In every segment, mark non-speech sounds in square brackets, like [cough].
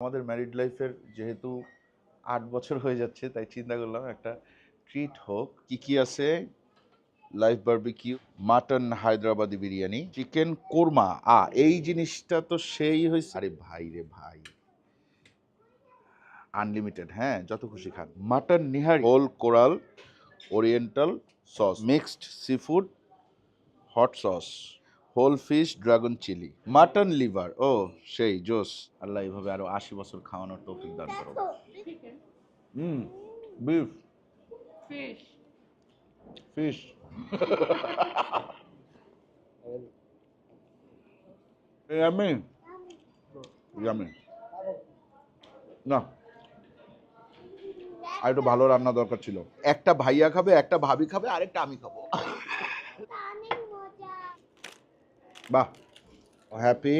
আমাদের ম্যারিড লাইফের যেহেতু আট বছর হয়ে যাচ্ছে, তাই চিন্তা করলাম একটা ট্রিট হোক। কি কি আছে? Life barbecue mutton Hyderabadi biryani chicken korma. আ, এই জিনিসটা তো সেই হয়েছে আরে ভাই রে ভাই। আনলিমিটেড হ্যাঁ যত খুশি খান। Mutton nihari whole coral oriental sauce mixed sea food hot sauce whole fish dragon chilli mutton liver ও সেই জোস। আল্লাহ এইভাবে আরও আশি বছর খাওয়ানোর তৌফিক দান করো হুম beef fish, fish yummy yummy না। আর একটু ভালো রান্না দরকার ছিল। একটা ভাইয়া খাবে একটা ভাবি খাবে আরেকটা আমি খাব অনেক মজা বাহ হ্যাপি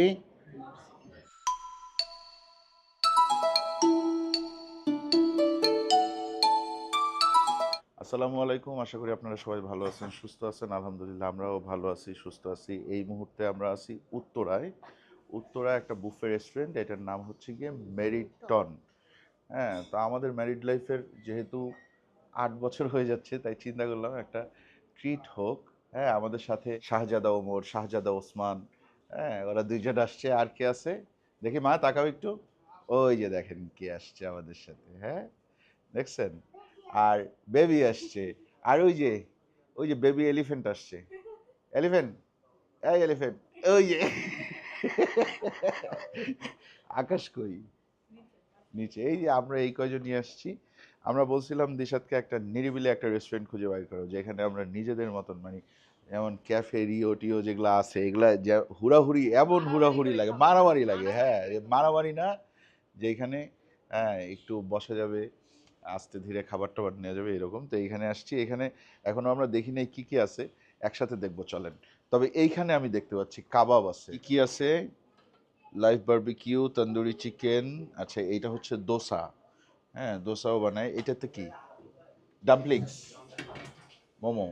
আসসালামু আলাইকুম, আশা করি আপনারা সবাই ভালো আছেন, সুস্থ আছেন। আলহামদুলিল্লাহ, আমরাও ভালো আছি, সুস্থ আছি। এই মুহূর্তে আমরা আছি উত্তরায়। উত্তরায় একটা বুফে রেস্টুরেন্ট, এটার নাম হচ্ছে গিয়ে মেরিটন। হ্যাঁ তো আমাদের ম্যারিড লাইফের যেহেতু আট বছর হয়ে যাচ্ছে, তাই চিন্তা করলাম একটা ট্রিট হোক। হ্যাঁ আমাদের সাথে শাহজাদা ওমর, শাহজাদা ওসমান হ্যাঁ ওরা দুইজন আসছে। আর কে আছে? দেখি মা, তাকাও একটু। ওই যে দেখেন কে আসছে আমাদের সাথে হ্যাঁ? দেখছেন? আর বেবি আসছে। আর ওই যে ওই যে বেবি এলিফেন্ট আসছে। এলিফেন্ট এই এলিফেন্ট ওই যে। আকাশ কই? নিচে। এই যে আমরা এই কয়জন নিয়ে আসছি? আমরা বলছিলাম দিশাদকে একটা নিরিবিলি একটা রেস্টুরেন্ট খুঁজে বের করো যেখানে আমরা নিজেদের মতন মানে যেমন ক্যাফে রিও টিও যেগুলো আছে এগুলা যে হুড়াহুড়ি এমন হুড়াহুড়ি লাগে মারামারি লাগে হ্যাঁ মারামারি না যেখানে হ্যাঁ একটু বসা যাবে আস্তে ধীরে খাবার টাবার নেওয়া যাবে এরকম তো এইখানে আসছি এখানে এখনও আমরা দেখি নাই কী কি আছে একসাথে দেখব চলেন। তবে এইখানে আমি দেখতে পাচ্ছি কাবাব আছে। কি কি আছে? লাইফ বার্বিকিউ তন্দুরি চিকেন আচ্ছা এইটা হচ্ছে দোসা। হ্যাঁ দোসাও বানায়। এটাতে কি? ডাম্পলিংস মোমো।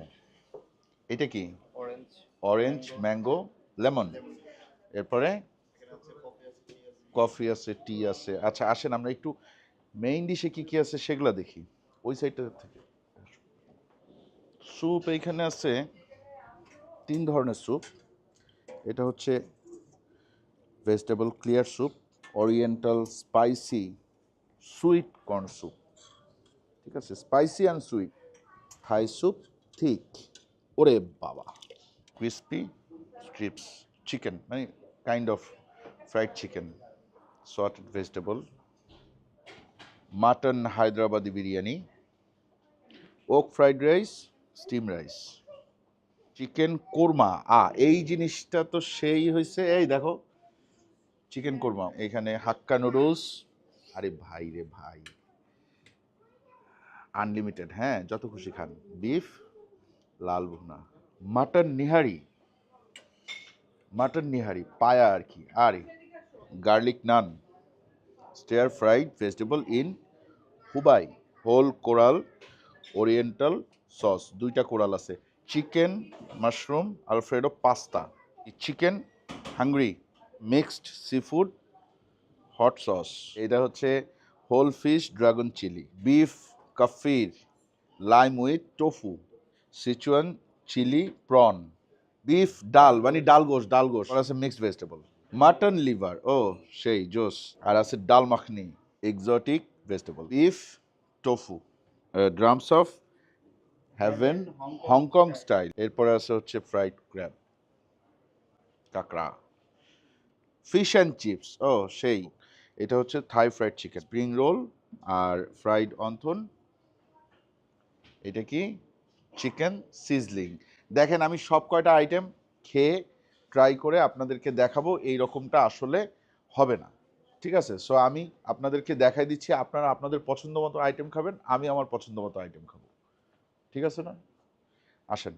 এটা কি? অরেঞ্জ অরেঞ্জ ম্যাঙ্গো লেমন এরপরে কফি আছে টি আছে। আচ্ছা আসেন আমরা একটু মেইন ডিশে কি কি আছে সেগুলো দেখি। ওই সাইডটা থেকে। স্যুপ এইখানে আছে তিন ধরনের স্যুপ এটা হচ্ছে vegetable clear soup oriental spicy sweet corn soup ঠিক আছে? Spicy and sweet. Thai soup thick ওরে বাবা। ক্রিস্পি স্ট্রিপস, চিকেন মানে kind of fried chicken sauteed vegetable, mutton Hyderabadi biryani, wok fried rice, steam rice. Chicken korma. আ, এই জিনিসটা তো সেই হয়েছে এই দেখো, চিকেন কোরমা। এখানে হাক্কা নুডলস আরে ভাই রে ভাই। আনলিমিটেড হ্যাঁ যত খুশি খান। বিফ লাল ভুনা। মাটন নিহারি। মাটন নিহারি, পায়া আর কি। আরে garlic naan stir fried vegetable in Hubei whole coral oriental sauce দুইটা কোরাল আছে। Chicken mushroom alfredo pasta chicken hungry mixed sea food hot sauce এটা হচ্ছে whole fish dragon chilli beef kaffir lime with tofu Sichuan chilli prawn beef dal মানে ডাল গোশ ডাল গোশ। আর আছে mixed vegetable mutton liver ও, সেই, জোস। আর আছে dal makhani exotic vegetable beef tofu drums of heaven Hong Kong style এরপরে আছে হচ্ছে ফ্রাইড ক্র্যাব কাঁকড়া ফিশ অ্যান্ড চিপস ও, সেই। এটা হচ্ছে Thai fried chicken spring roll আর ফ্রাইড অন্থন। এটা কি? চিকেন সিজলিং দেখেন আমি সব কয়টা আইটেম খেয়ে ট্রাই করে আপনাদেরকে দেখাবো এই রকমটা আসলে হবে না। ঠিক আছে? সো আমি আপনাদেরকে দেখাই দিচ্ছি আপনারা আপনাদের পছন্দ মতো আইটেম খাবেন আমি আমার পছন্দ মতো আইটেম খাব। ঠিক আছে না? আসেন।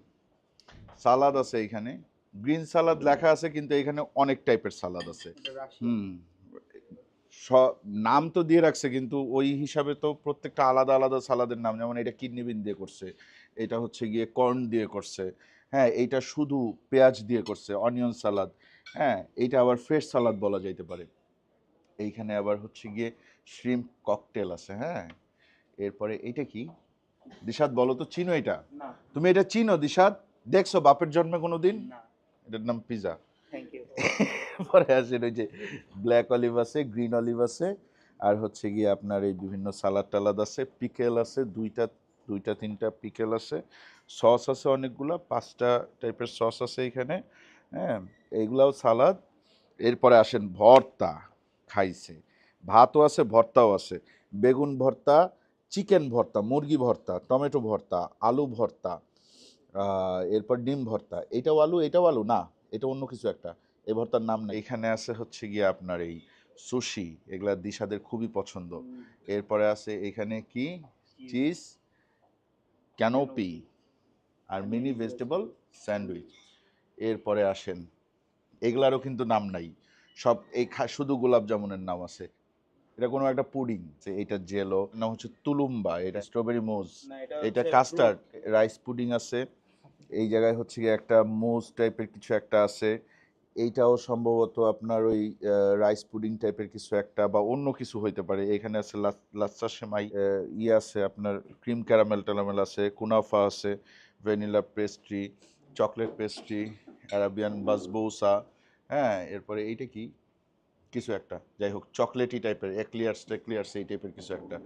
সালাদ আছে এখানে। গ্রিন সালাদ লেখা আছে কিন্তু এখানে অনেক টাইপের সালাদ আছে। হুম। নাম তো দিয়ে রাখছে কিন্তু ওই হিসাবে তো প্রত্যেকটা আলাদা আলাদা সালাদের নাম যেমন এটা কিডনি বিন দিয়ে করছে এটা হচ্ছে গিয়ে কর্ন দিয়ে করছে হ্যাঁ এইটা শুধু পেঁয়াজ দিয়ে করছে অনিয়ন সালাদ হ্যাঁ এইটা আবার ফ্রেশ সালাদ বলা যাইতে পারে। এইখানে আবার হচ্ছে গিয়ে শ্রিম ককটেল আছে হ্যাঁ এরপরে এটা কি? দিশাদ বলো তো চিনো এটা? তুমি এটা চিনো দিশাদ দেখছ বাপের জন্মে কোনো দিন এটার নাম পিজা থ্যাংক ইউ পরে আসেন ওই যে ব্ল্যাক অলিভ আছে গ্রিন অলিভ আছে, আর হচ্ছে গিয়ে আপনার এই বিভিন্ন সালাদ টালাদ আছে পিকেল আছে, দুইটা দুইটা, তিনটা পিকেল আছে সস আছে অনেকগুলো, পাঁচটা টাইপের সস আছে এখানে হ্যাঁ এইগুলাও সালাদ এরপরে আসেন ভর্তা খাইছে, ভাতও আছে, ভর্তাও আছে, বেগুন ভর্তা চিকেন ভর্তা, মুরগি ভর্তা, টমেটো ভর্তা, আলু ভর্তা এরপর ডিম ভর্তা, এটাও আলু এটাও আলু? না, এটা অন্য কিছু একটা। এই ভর্তার নাম নেই। এখানে আছে হচ্ছে গিয়ে আপনার এই সুশি এগুলা দিশাদের খুবই পছন্দ। এরপরে আছে এখানে কি? চিজ ক্যানোপি আর মিনি ভেজিটেবল স্যান্ডউইচ এরপরে আসেন এগুলারও কিন্তু নাম নাই। সব এই খা- শুধু গোলাপ জামুনের নাম আছে। এটা কোনো একটা পুডিং যে এটা জেলো না হচ্ছে তুলুম্বা এটা স্ট্রবেরি মোজ এটা এটা কাস্টার্ড রাইস পুডিং আছে। এই জায়গায় হচ্ছে গিয়ে একটা মোজ টাইপের কিছু একটা আছে। এইটাও সম্ভবত আপনার ওই রাইস পুডিং টাইপের কিছু একটা বা অন্য কিছু হইতে পারে। এখানে আছে লাচ- লাচ্চা সেমাই ইয়ে আছে আপনার ক্রিম ক্যারামেল টারামেল আছে, কুনাফা আছে vanilla pastry chocolate pastry Arabian বাসবৌসা হ্যাঁ এরপরে এইটা কি? কিছু একটা। যাই হোক চকলেটি টাইপের একলিয়ার্স টেকলিয়ার্স এই টাইপের কিছু একটা।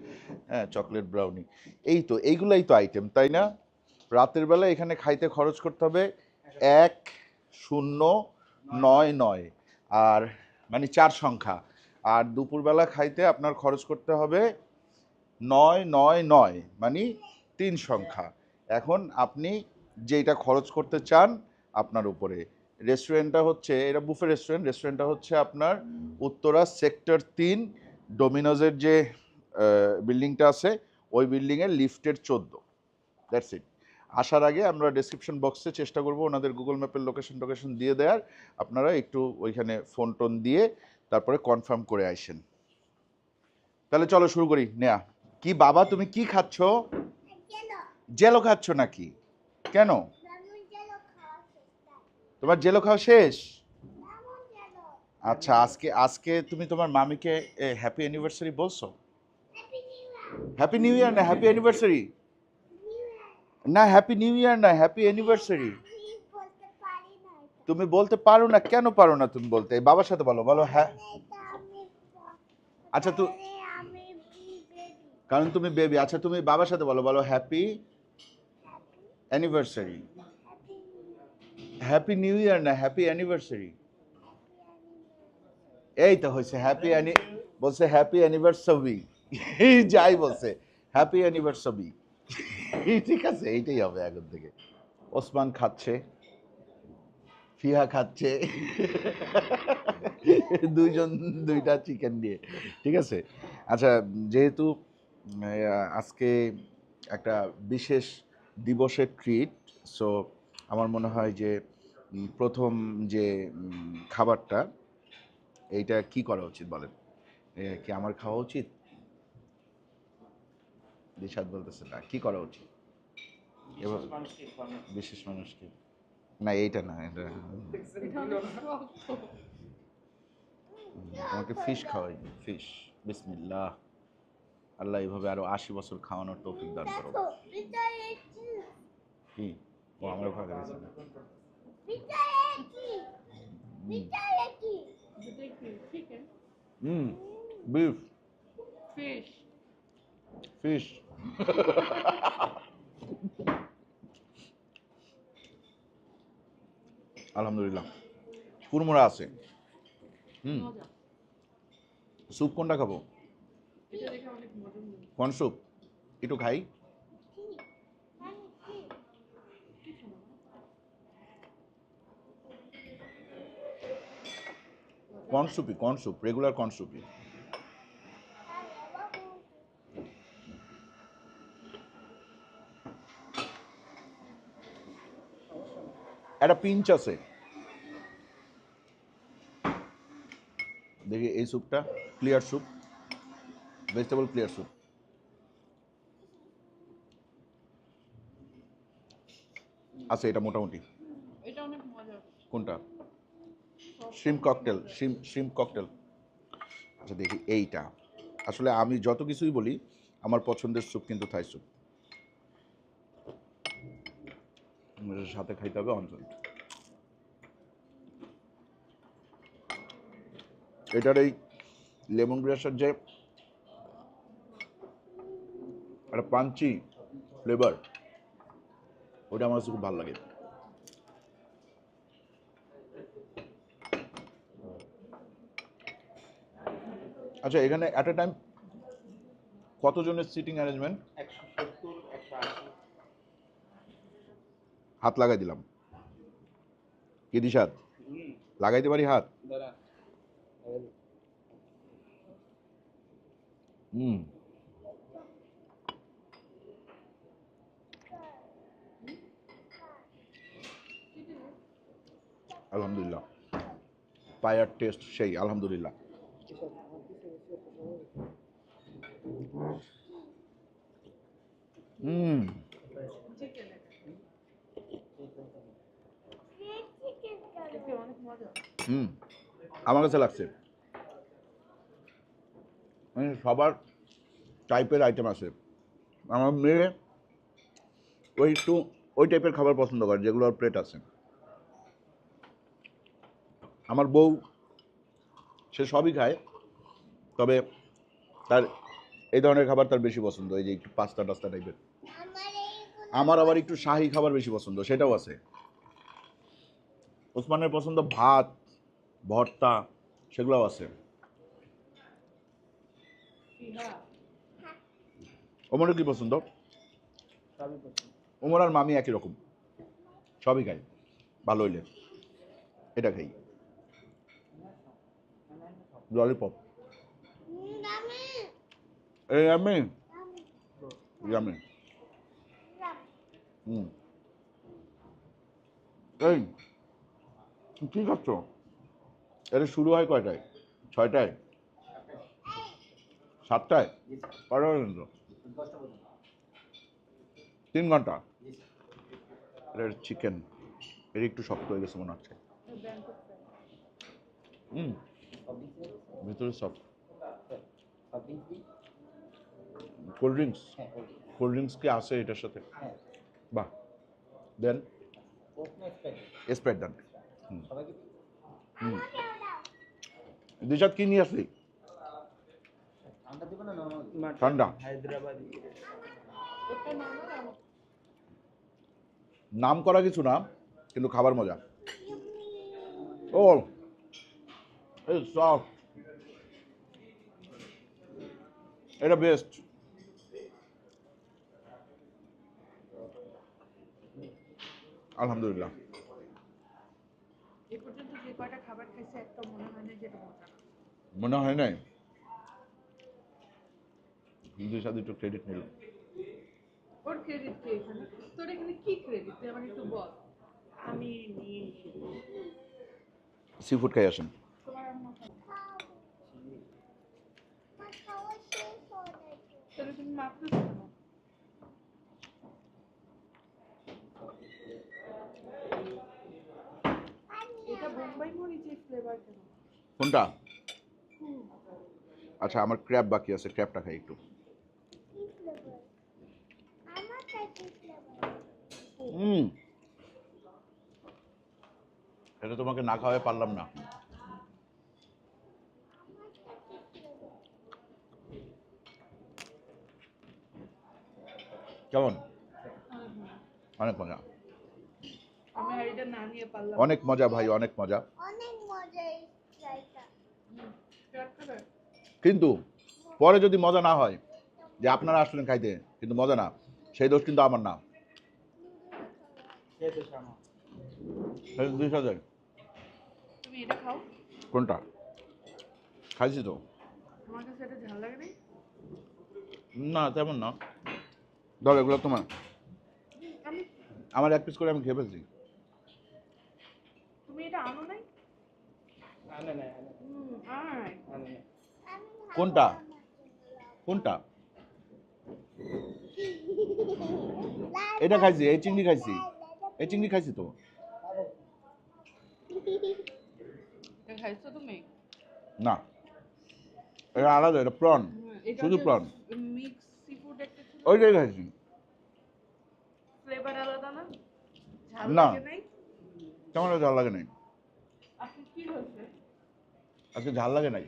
হ্যাঁ চকলেট ব্রাউনি এই তো, এইগুলাই তো আইটেম তাই না? রাতের বেলা এখানে খাইতে খরচ করতে হবে এক শূন্য নয় নয়। আর মানে চার সংখ্যা। আর দুপুরবেলা খাইতে আপনার খরচ করতে হবে নয় নয় নয় মানে তিন সংখ্যা। এখন আপনি যেটা খরচ করতে চান আপনার উপরে। রেস্টুরেন্টটা হচ্ছে, এটা বুফে রেস্টুরেন্ট, রেস্টুরেন্টটা হচ্ছে আপনার উত্তরা সেক্টর তিন, ডোমিনোজের যে বিল্ডিংটা আছে, ওই বিল্ডিংয়ের লিফটের চোদ্দ। That's it. আসার আগে আমরা ডেসক্রিপশন বক্সে চেষ্টা করব ওনাদের গুগল ম্যাপের লোকেশন টোকেশন দিয়ে দেওয়ার আপনারা একটু ওইখানে ফোন টোন দিয়ে তারপরে কনফার্ম করে আইসেন তাহলে চলো শুরু করি। নেয়া, কি বাবা, তুমি কি খাচ্ছ? জেলো খাচ্ছ নাকি? কেন। তোমার জেলো খাওয়া শেষ? আচ্ছা আজকে আজকে তুমি তোমার মামিকে হ্যাপি অ্যানিভার্সারি বলছো. হ্যাপি নিউ ইয়ার না হ্যাপি অ্যানিভার্সারি. না হ্যাপি নিউ ইয়ার না হ্যাপি অ্যানিভার্সারি। তুমি বলতে পারো না কেন পারো না তুমি বলতে? বাবার সাথে বলো বলো হ্যাঁ। আচ্ছা, তু- তাহলে আমি baby. কারণ তুমি বেবি আচ্ছা তুমি বাবার সাথে বলো বলো happy anniversary happy new year না হ্যাপি অ্যানিভার্সারি এই তো হয়েছে হ্যাপি বলছে হ্যাপি অ্যানিভার্সারি [laughs] যাই বলছে হ্যাপি অ্যানিভার্সারি ঠিক আছে, এইটাই হবে এখন থেকে। ওসমান খাচ্ছে, ফিহা খাচ্ছে, দুইজন, দুইটা চিকেন দিয়ে, ঠিক আছে? আচ্ছা যেহেতু আজকে একটা বিশেষ দিবসের ট্রিট সো আমার মনে হয় যে প্রথম যে খাবারটা, এইটা কি করা উচিত বলেন? কি আমার খাওয়া উচিত? দিশাদ বলতেছে না, কি করা উচিত? এবার বিশেষ মানুষকে না এইটা না এটা তোমাকে ফিশ খাওয়াই ফিশ বিসমিল্লাহ। আল্লাহ এইভাবে আরও আশি বছর খাওয়ানোর তৌফিক দান করো। কি? ও আমার ভাগে গেছে হুম। বিফ ফিশ ফিশ আলহামদুলিল্লাহ। কুরমোড়া আছে। হুম। স্যুপ কোনটা খাব। কোন স্যুপ? একটু খাই। Corn soupy corn soup? Regular corn স্যুপই? একটা পিঞ্চ আছে। দেখি এই স্যুপটা clear soup vegetable clear soup আছে এটা মোটামুটি। কোনটা? Shrimp cocktail shrimp shrimp cocktail আচ্ছা দেখি এইটা। আসলে আমি যত কিছুই বলি আমার পছন্দের স্যুপ কিন্তু থাই স্যুপ এর সাথে খাইতে হবে অঞ্চল এটার এই লেমন গ্রাসের যে একটা পাঞ্চি ফ্লেভার ওটা আমার কাছে খুব ভালো লাগে। আচ্ছা এখানে অ্যাট এ টাইম কতজনের সিটিং অ্যারেঞ্জমেন্ট একশো সত্তর, একশো আশি। হাত লাগাই দিলাম। কি দিশাত লাগাইতে পারি হাত। হুম। আলহামদুলিল্লাহ। পায়ার টেস্ট সেই আলহামদুলিল্লাহ। হুম চিকেন চিকেন এতে অনেক মজা হুম, আমার কাছে লাগছে। মানে সবার টাইপের আইটেম আছে। আমার মেয়ে ওই একটু ওই টাইপের খাবার পছন্দ করে যেগুলোর প্লেট আছে। আমার বউ, সে সবই খায়, তবে তার এই ধরনের খাবার তার বেশি পছন্দ, এই যে একটু পাস্তা টাস্তা টাইপের আমার আবার একটু শাহি খাবার বেশি পছন্দ, সেটাও আছে। ওসমানের পছন্দ ভাত ভর্তা সেগুলোও আছে। ওমরের কি পছন্দ? ওমর আর মামি একই রকম। সবই খাই ভালো হইলে। এটা খাই। ললিপপ। এই আমি হুম। এই। কি খাচ্ছ এটা শুরু হয় কয়টায়? ছয়টায়? সাতটায়? স্যার পর্যন্ত তিন ঘণ্টা? এটা চিকেন এটা একটু শক্ত হয়ে গেছে মনে হচ্ছে। হুম ভিতরে soft cold drinks cold drinks কি আছে এটার সাথে? হ্যাঁ। বাহ। দেন কোক না দিশাদ কি নিয়ে আসলি? ঠান্ডা নাম করা কিছু না কিন্তু খাবার মজা। ও সফট এটা বেস্ট আলহামদুলিল্লাহ। এ পর্যন্ত যে কয়টা খাবার খাইছে একটা মনে হয় না যেটা মজা। মনে হয় নাই? সাথে একটু ক্রেডিট নিল। ওর ক্রেডিট কি এখানে? তোর এখানে কি ক্রেডিট তুই আমার একটু বল। আমি নিয়ে এসেছি। সি ফুড খাই আসেন। তাহলে তুমি মাপতেছো কেন এটা বোম্বাই মরিচের ফ্লেভার কেন কোনটা? আচ্ছা আমার ক্র্যাব বাকি আছে ক্র্যাবটা খাই একটু। হুম। এটা তোমাকে না খাওয়াই পারলাম না। কেমন? অনেক অনেক মজা। মজা আমি আর এটা না নিয়ে পারলাম অনেক মজা ভাই অনেক মজা। কিন্তু পরে যদি মজা না হয় যে আপনারা আসলেন খাইতে কিন্তু মজা না সেই দোষ কিন্তু আমার না। কোনটা? খাইছি তো। না তেমন না। ধর এগুলো তোমার। আমার এক পিস করে আমি খেয়ে ফেলছি। তুমি এটা আনো নাই? আনে না আনে হুম আয়। আনে না আমি ভালো কোনটা? কোনটা? এটা খাইছি এই চিংড়ি খাইছি। এই চিংড়ি খাইছি তো। খাইছো তুমি? না। এটা আলাদা এটা প্রন শুধু? মিক্স একটা ওইটাই খাইছি। ফ্লেভার আলাদা না? না। কেমন ঝাল লাগে নাই। হয়েছে? আজকে ঝাল লাগে নাই।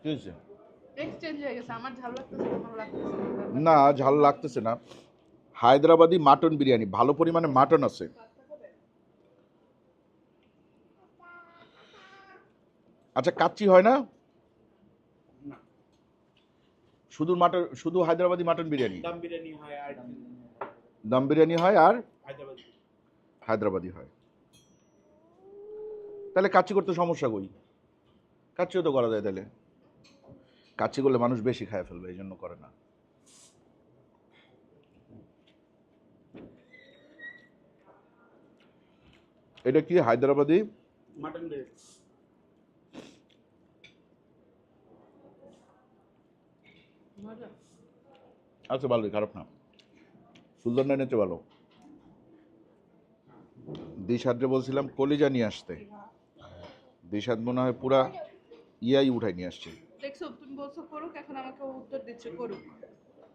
কি হয়েছে? এক্সচেঞ্জ হয়ে গেছে আমার ঝাল লাগতেছে তোমার লাগতেছে না ঝাল লাগতেছে না। হায়দ্রাবাদি মাটন বিরিয়ানি ভালো পরিমাণে মাটন আছে। আচ্ছা কাচ্চি হয় না? না। শুধু মাটন শুধু হায়দ্রাবাদি মাটন বিরিয়ানি? দম বিরিয়ানি হয় আর দম বিরিয়ানি হয় আর? হায়দ্রাবাদি। হায়দ্রাবাদি হয়। তাহলে কাচ্চি করতে সমস্যা কই? কাচ্চিও তো করা যায় তাহলে। কাচ্চি করলে মানুষ বেশি খায় ফেলবে এই জন্য করে না। এটা কি হায়দ্রাবাদি? মাটন আচ্ছা ভালোই খারাপ না। সুলতান ডাইনেতে ভালো। দিশাদরে বলছিলাম কলিজা নিয়ে আসতে। দিশাদ মনে হয় পুরা ইয়াই উঠাই নিয়ে আসছে। দেখছ তুমি বলছো করুক এখন আমাকে ও উত্তর দিচ্ছে করুক।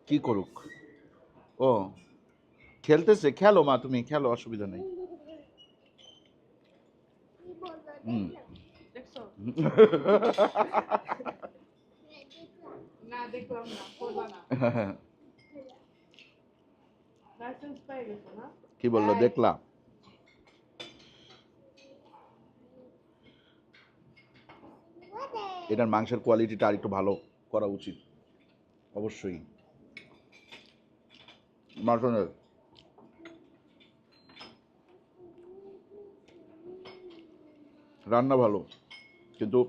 কি করুক? ও খেলতেছে খেলো মা তুমি খেলো অসুবিধা নেই। কি বলল হুম। [laughs] না দেখলাম না করবা না। লাইসেন্স পেয়ে গেছো না? কি বলল? দেখলা? এটার মাংসের কোয়ালিটিটা আরেকটু ভালো করা উচিত। অবশ্যই। মাটনের। রান্না ভালো, কিন্তু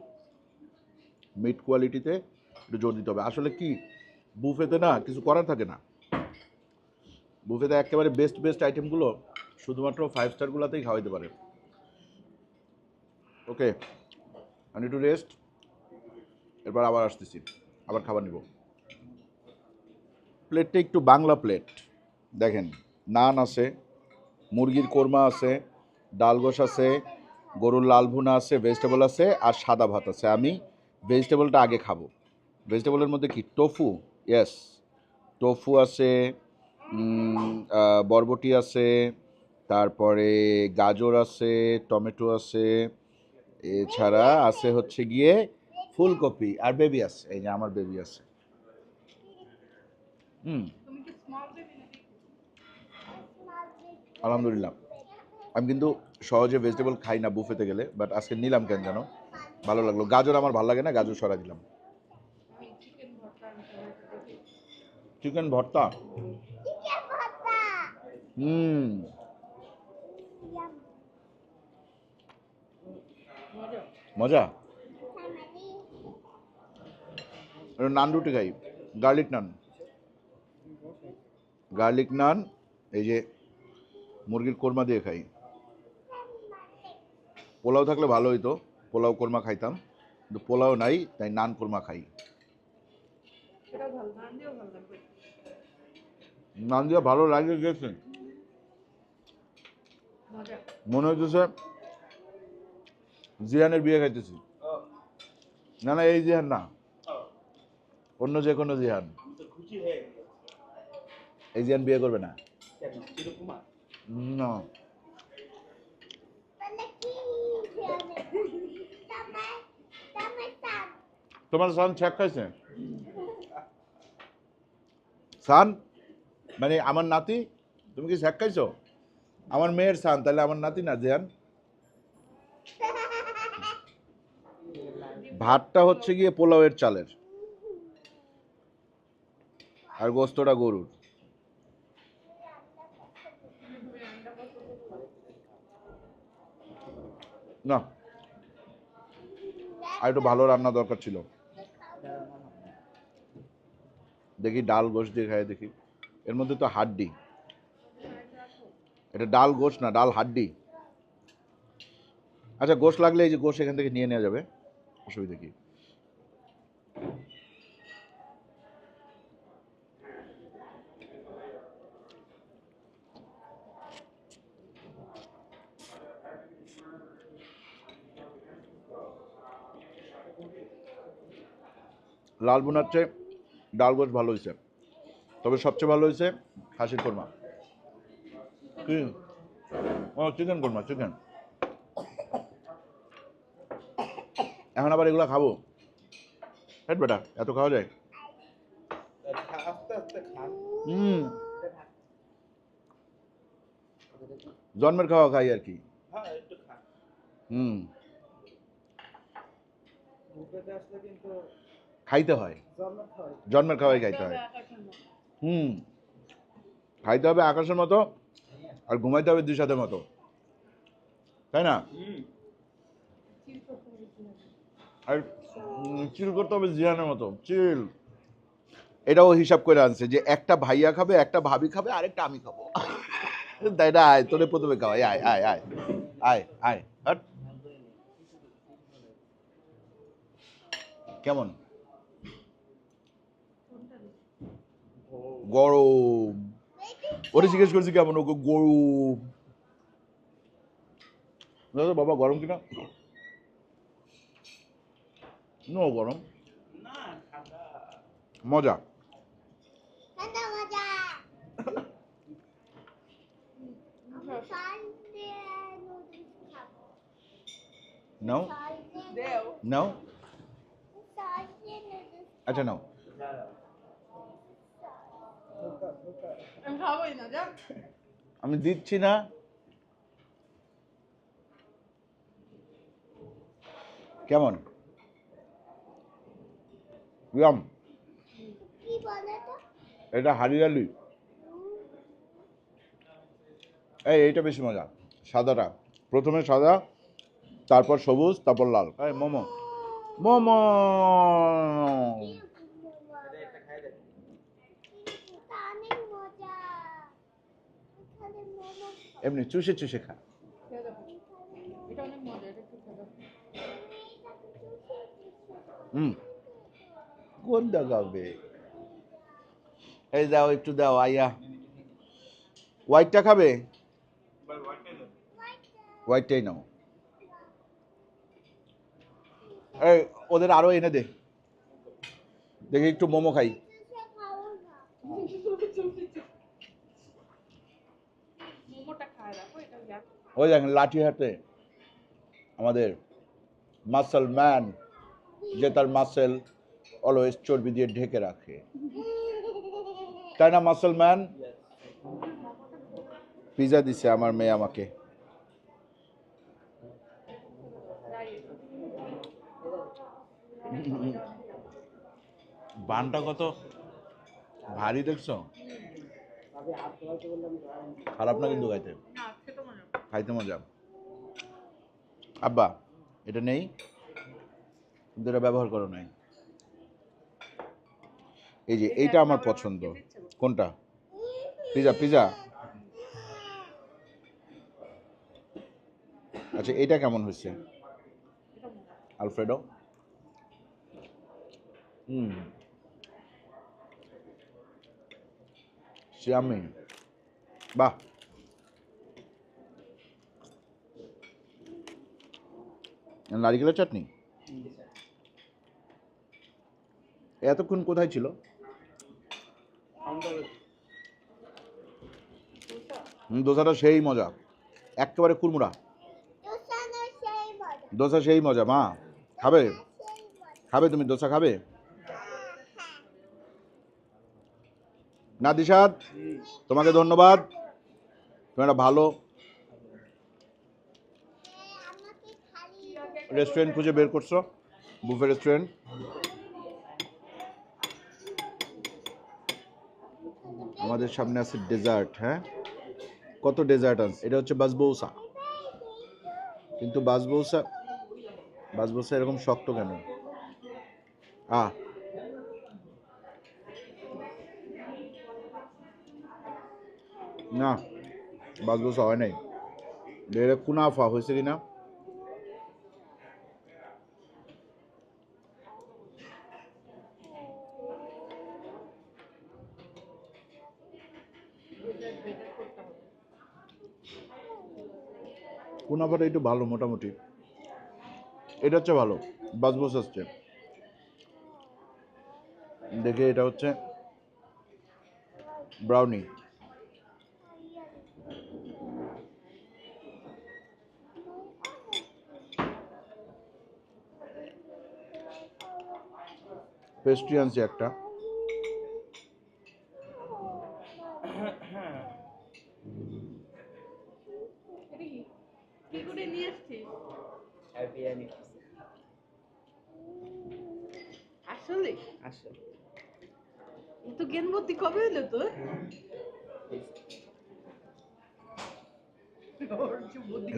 মিট কোয়ালিটিতে একটু জোর দিতে হবে। আসলে কি বুফেতে না কিছু করার থাকে না। বুফেতে একেবারে বেস্ট বেস্ট আইটেমগুলো শুধুমাত্র ফাইভ স্টারগুলোতেই খাওয়াইতে পারে। ওকে আমি একটু রেস্ট এরপর আবার আসতেছি, আবার খাবার নিব। প্লেটটা একটু বাংলা প্লেট দেখেন, নান আছে, মুরগির কোরমা আছে, ডাল গোশ আছে, গরুর লাল ভুনা আছে ভেজিটেবল আছে, আর সাদা ভাত আছে। আমি ভেজিটেবলটা আগে খাব। ভেজিটেবলের মধ্যে কি? টোফু ইয়েস টোফু আছে বরবটি আছে, তারপরে গাজর আছে, টমেটো আছে, এছাড়া আছে হচ্ছে গিয়ে ফুলকপি আর বেবি আছে, এই যে আমার বেবি আছে। হুম। আলহামদুলিল্লাহ। আমি কিন্তু সহজে ভেজিটেবল খাই না বুফেতে গেলে বাট আজকে নিলাম কেন জানো? ভালো লাগল। গাজর আমার ভালো লাগে না, গাজর সরা দিলাম। চিকেন ভর্তা? হুম। মজা মজা ফ্যামিলি এটা নান রুটি খাই গার্লিক নান। গার্লিক নান এই যে মুরগির কোরমা দিয়ে খাই। পোলাও থাকলে ভালো হইতো পোলাও কোরমা খাইতাম কিন্তু পোলাও নাই তাই নান কোরমা খাই। নান দিয়ে ভালো লাগে গেছে মনে হইতেছে জিয়ানের বিয়ে খাইতেছি। না না এই জিহান না। অন্য যে কোনো জিহান এই জিহান বিয়ে করবে না? তোমার সান ছ্যাক খাইছে? সান? মানে আমার নাতি? তুমি কি ছ্যাক খাইছো? আমার মেয়ের সান, তাহলে আমার নাতি না জিয়ান ভাতটা হচ্ছে গিয়ে পোলাওয়ের চালের। আর গোস্তটা গরুর। না। আর একটু ভালো রান্না দরকার ছিল। দেখি ডাল গোশ দিয়ে খাই দেখি। এর মধ্যে তো হাড্ডি। এটা ডাল গোশ না, ডাল হাড্ডি। আচ্ছা গোশ লাগলে এই যে গোশ এখান থেকে নিয়ে নেওয়া যাবে। অসুবিধা কি? লাল বোনার চেয়ে ডাল গোছ ভালো হয়েছে তবে সবচেয়ে ভালো হয়েছে হাসির কোরমা। কি? ও চিকেন কোরমা চিকেন এখন আবার এগুলো খাব? হেট বেটা, এত খাওয়া যায়? হুম। জন্মের খাওয়া খাই আর কি। হুম। খাইতে হয়। জন্মের খাওয়াই খাইতে হয়। হুম। খাইতে হবে আকাশের মতো আর ঘুমাইতে হবে দুই সাথে মতো। তাই না? আর চিল করতে হবে জিয়ানের মতো। চিল এটাও হিসাব করে আনছে যে একটা ভাইয়া খাবে, একটা ভাবি খাবে, আরেকটা আমি খাব। তাই না? আয়, তোরে প্রথমে খাওয়াই আয় আয় আয় আয়। আয় কেমন? গরম ওরে জিজ্ঞেস করছি কেমন? ওকে গরম দাদা বাবা গরম কিনা? নো গরম। মজা। নাও। নাও। আচ্ছা নাও। আমি দিচ্ছি না। কেমন? ইয়াম। কি বলে এটা? হারিয়ালি এই এইটা বেশি মজা। সাদাটা। প্রথমে সাদা তারপর সবুজ তারপর লাল। এই মোমো। মোমো একটা খাই দেখ এটা অনেক মজা এখানে মোমো এমনি চুষে চুষে খা হুম। কোন দেখাবে এই দাও, একটু দাও আইয়া হোয়াইটটা খাবে? হোয়াইটটাই নাও। এই, ওদের আরও এনে দে। দেখি একটু মোমো খাই খাব না মোমোটা খায় রাখো এটা ইয়াক ওই দেখেন লাঠি হাতে আমাদের মাসেল ম্যান যে তার মাসেল অলওয়েজ চর্বি দিয়ে ঢেকে রাখে। তাই না মাসেল ম্যান পিজা দিছে আমার মেয়ে আমাকে। বানটা কত ভারী দেখছ? খারাপ না কিন্তু গাইতে। খাইতে মজা। আব্বা, এটা নেই? কিন্তু এটা ব্যবহার করো নাই। এই যে, এইটা আমার পছন্দ। কোনটা? Pizza pizza? আচ্ছা এটা কেমন হয়েছে? আলফ্রেডো? হুম। শিয়ামি বাহ! নারিকেলের চাটনি? এতক্ষণ কোথায় ছিল? দোসাটা সেই মজা। একেবারে কুড়মুড়া। দোসা সেই মজা মা। খাবে? খাবে তুমি? দোসা খাবে? না দিশাদ তোমাকে ধন্যবাদ। তুমি একটা ভালো আমাকে খালি রেস্টুরেন্ট খুঁজে বের করছ? Buffet restaurant? আমাদের সামনে আছে ডেজার্ট হ্যাঁ? কত ডেজার্ট আছে? এটা হচ্ছে বাসবৌসা। কিন্তু বাসবৌসা বাসবৌসা এরকম শক্ত কেন? আ। না, বাসবৌসা হয় নাই। এটা কুনাফা হয়েছে কি না কুনাফাটা একটু ভালো, মোটামুটি। এটা হচ্ছে ভালো বাসবস আসছে দেখে এটা হচ্ছে ব্রাউনি পেস্ট্রি আনছি একটা এটা কি কি করে নিয়ে আসছিস আর বিরিয়ানি আসলে? আসলে। তো জ্ঞান বুদ্ধি কবে হলো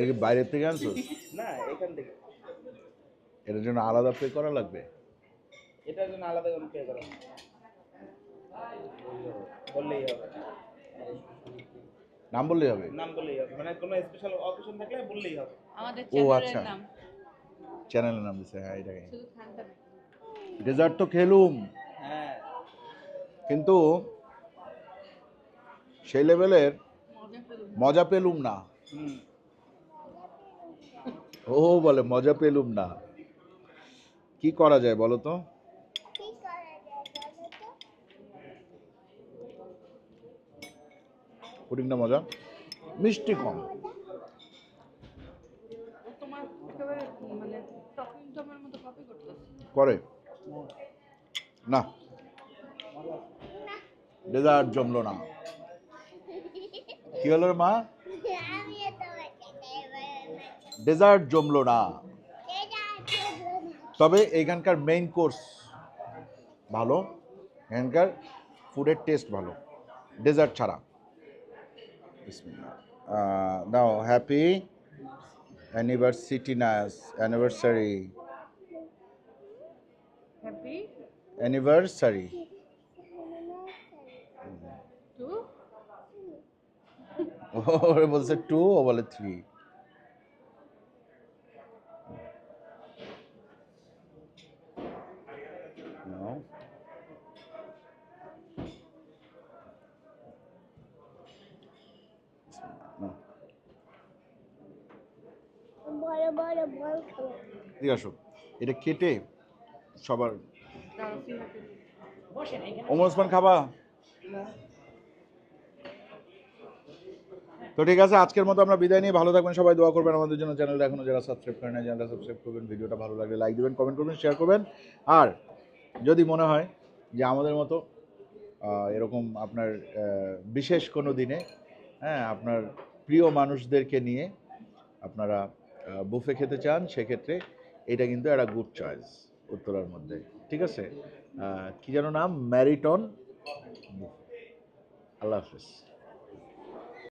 কি বাইরে থেকে আনছো? না এখান থেকে। এটার জন্য আলাদা পে করা লাগবে? এটার জন্য আলাদা কোনো পে করা বললেই হবে। নাম বললেই হবে? নাম বললেই হবে। মানে কোনো স্পেশাল অকেশন থাকলে বললেই হবে। আমাদের ও, চ্যানেলের আচ্ছা। নাম। চ্যানেলের নাম দিছে হ্যাঁ এটাকে। শুধু ডেজার্ট তো খেলুম। হ্যাঁ। কিন্তু সেই লেভেলের মজা পেলুম না। হুম। ও বলে মজা পেলুম না। কি করা যায় বলো তো? কি করা যায় বলো তো? পুডিংটা মজা? মিষ্টি কম। মানে করে। না। ডেজার্ট জমলো না। কি হলো মা? ডেজার্ট জমলো না। তবে এখানকার মেইন কোর্স ভালো, এখানকার ফুডের টেস্ট ভালো। ডেজার্ট ছাড়া। নাও হ্যাপি অ্যানিভার্সিটি নাস অ্যানিভার্সারি হ্যাপি অ্যানিভার্সারি [laughs] ওরে বলছে টু ও বলে থ্রি এদিকে আসো। এটা কেটে সবার ওমর ওসমান খাবা? তো ঠিক আছে আজকের মতো আমরা বিদায় নিয়ে ভালো থাকবেন সবাই দোয়া করবেন আমাদের জন্য। চ্যানেলটা এখনও যারা সাবস্ক্রাইব করেন না চ্যানেলটা সাবস্ক্রাইব করবেন। ভিডিওটা ভালো লাগলে লাইক দিবেন কমেন্ট করবেন শেয়ার করবেন। আর যদি মনে হয় যে আমাদের মতো এরকম আপনার বিশেষ কোনো দিনে হ্যাঁ আপনার প্রিয় মানুষদেরকে নিয়ে আপনারা বুফে খেতে চান সেক্ষেত্রে এটা কিন্তু একটা গুড চয়েস উত্তরার মধ্যে। ঠিক আছে? কী যেন নাম? ম্যারিটন আল্লাহ হাফিজ।